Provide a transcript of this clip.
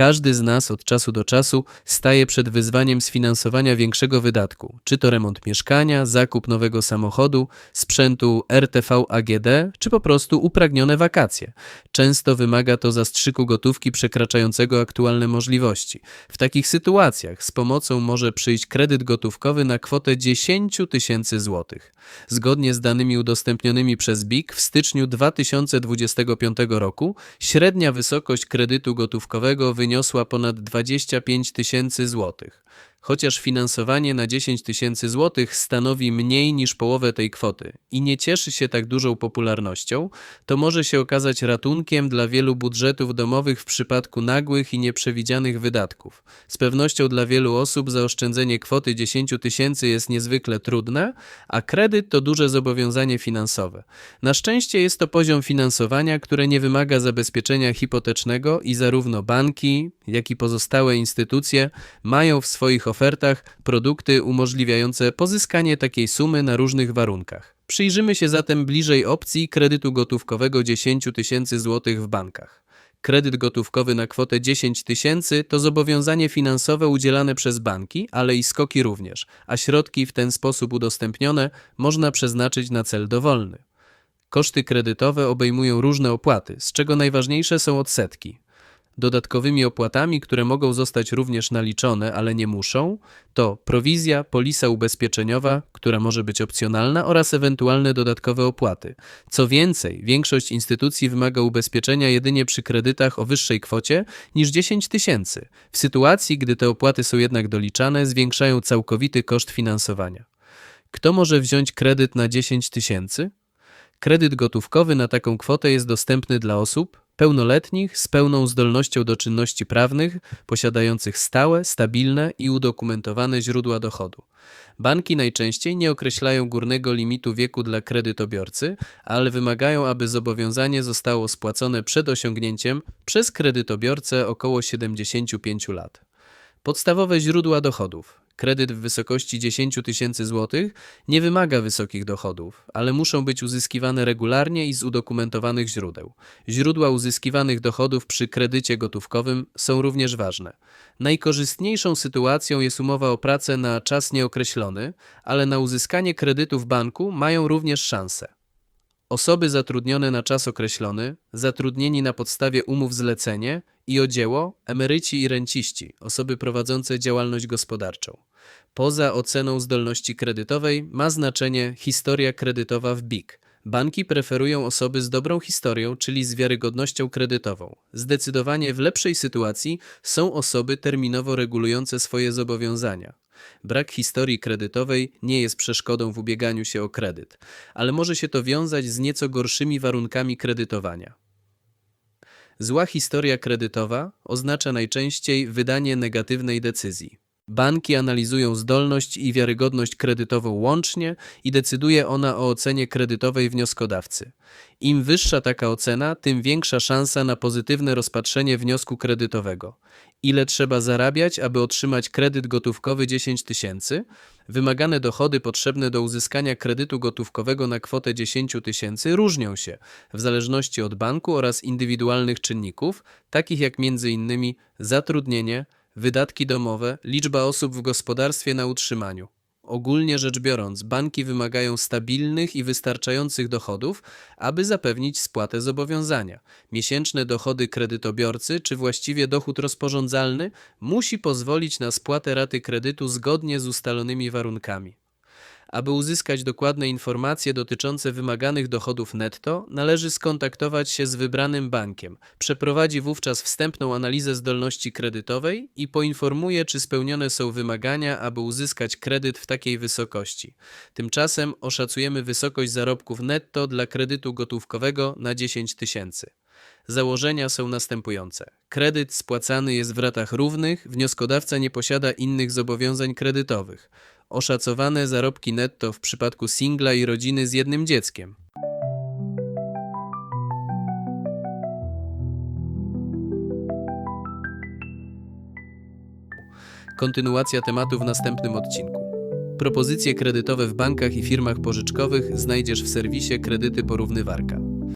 Każdy z nas od czasu do czasu staje przed wyzwaniem sfinansowania większego wydatku, czy to remont mieszkania, zakup nowego samochodu, sprzętu RTV AGD, czy po prostu upragnione wakacje. Często wymaga to zastrzyku gotówki przekraczającego aktualne możliwości. W takich sytuacjach z pomocą może przyjść kredyt gotówkowy na kwotę 10 tysięcy złotych. Zgodnie z danymi udostępnionymi przez BIK w styczniu 2025 roku średnia wysokość kredytu gotówkowego wyniosła ponad 25 tysięcy złotych. Chociaż finansowanie na 10 tysięcy złotych stanowi mniej niż połowę tej kwoty i nie cieszy się tak dużą popularnością, to może się okazać ratunkiem dla wielu budżetów domowych w przypadku nagłych i nieprzewidzianych wydatków. Z pewnością dla wielu osób zaoszczędzenie kwoty 10 tysięcy jest niezwykle trudne, a kredyt to duże zobowiązanie finansowe. Na szczęście jest to poziom finansowania, które nie wymaga zabezpieczenia hipotecznego i zarówno banki, jak i pozostałe instytucje mają w swoich ofertach produkty umożliwiające pozyskanie takiej sumy na różnych warunkach. Przyjrzymy się zatem bliżej opcji kredytu gotówkowego 10 tysięcy złotych w bankach. Kredyt gotówkowy na kwotę 10 tysięcy to zobowiązanie finansowe udzielane przez banki, ale i skoki również, a środki w ten sposób udostępnione można przeznaczyć na cel dowolny. Koszty kredytowe obejmują różne opłaty, z czego najważniejsze są odsetki. Dodatkowymi opłatami, które mogą zostać również naliczone, ale nie muszą, to prowizja, polisa ubezpieczeniowa, która może być opcjonalna oraz ewentualne dodatkowe opłaty. Co więcej, większość instytucji wymaga ubezpieczenia jedynie przy kredytach o wyższej kwocie niż 10 tysięcy. W sytuacji, gdy te opłaty są jednak doliczane, zwiększają całkowity koszt finansowania. Kto może wziąć kredyt na 10 tysięcy? Kredyt gotówkowy na taką kwotę jest dostępny dla osób pełnoletnich z pełną zdolnością do czynności prawnych, posiadających stałe, stabilne i udokumentowane źródła dochodu. Banki najczęściej nie określają górnego limitu wieku dla kredytobiorcy, ale wymagają, aby zobowiązanie zostało spłacone przed osiągnięciem przez kredytobiorcę około 75 lat. Podstawowe źródła dochodów. Kredyt w wysokości 10 tysięcy złotych nie wymaga wysokich dochodów, ale muszą być uzyskiwane regularnie i z udokumentowanych źródeł. Źródła uzyskiwanych dochodów przy kredycie gotówkowym są również ważne. Najkorzystniejszą sytuacją jest umowa o pracę na czas nieokreślony, ale na uzyskanie kredytu w banku mają również szansę. Osoby zatrudnione na czas określony, zatrudnieni na podstawie umów zlecenie i o dzieło, emeryci i renciści, osoby prowadzące działalność gospodarczą. Poza oceną zdolności kredytowej ma znaczenie historia kredytowa w BIK. Banki preferują osoby z dobrą historią, czyli z wiarygodnością kredytową. Zdecydowanie w lepszej sytuacji są osoby terminowo regulujące swoje zobowiązania. Brak historii kredytowej nie jest przeszkodą w ubieganiu się o kredyt, ale może się to wiązać z nieco gorszymi warunkami kredytowania. Zła historia kredytowa oznacza najczęściej wydanie negatywnej decyzji. Banki analizują zdolność i wiarygodność kredytową łącznie i decyduje ona o ocenie kredytowej wnioskodawcy. Im wyższa taka ocena, tym większa szansa na pozytywne rozpatrzenie wniosku kredytowego. Ile trzeba zarabiać, aby otrzymać kredyt gotówkowy 10 tysięcy? Wymagane dochody potrzebne do uzyskania kredytu gotówkowego na kwotę 10 tysięcy różnią się w zależności od banku oraz indywidualnych czynników, takich jak m.in. zatrudnienie, wydatki domowe, liczba osób w gospodarstwie na utrzymaniu. Ogólnie rzecz biorąc, banki wymagają stabilnych i wystarczających dochodów, aby zapewnić spłatę zobowiązania. Miesięczne dochody kredytobiorcy, czy właściwie dochód rozporządzalny, musi pozwolić na spłatę raty kredytu zgodnie z ustalonymi warunkami. Aby uzyskać dokładne informacje dotyczące wymaganych dochodów netto, należy skontaktować się z wybranym bankiem. Przeprowadzi wówczas wstępną analizę zdolności kredytowej i poinformuje, czy spełnione są wymagania, aby uzyskać kredyt w takiej wysokości. Tymczasem oszacujemy wysokość zarobków netto dla kredytu gotówkowego na 10 tysięcy. Założenia są następujące. Kredyt spłacany jest w ratach równych, wnioskodawca nie posiada innych zobowiązań kredytowych. Oszacowane zarobki netto w przypadku singla i rodziny z jednym dzieckiem. Kontynuacja tematu w następnym odcinku. Propozycje kredytowe w bankach i firmach pożyczkowych znajdziesz w serwisie Kredyty Porównywarka.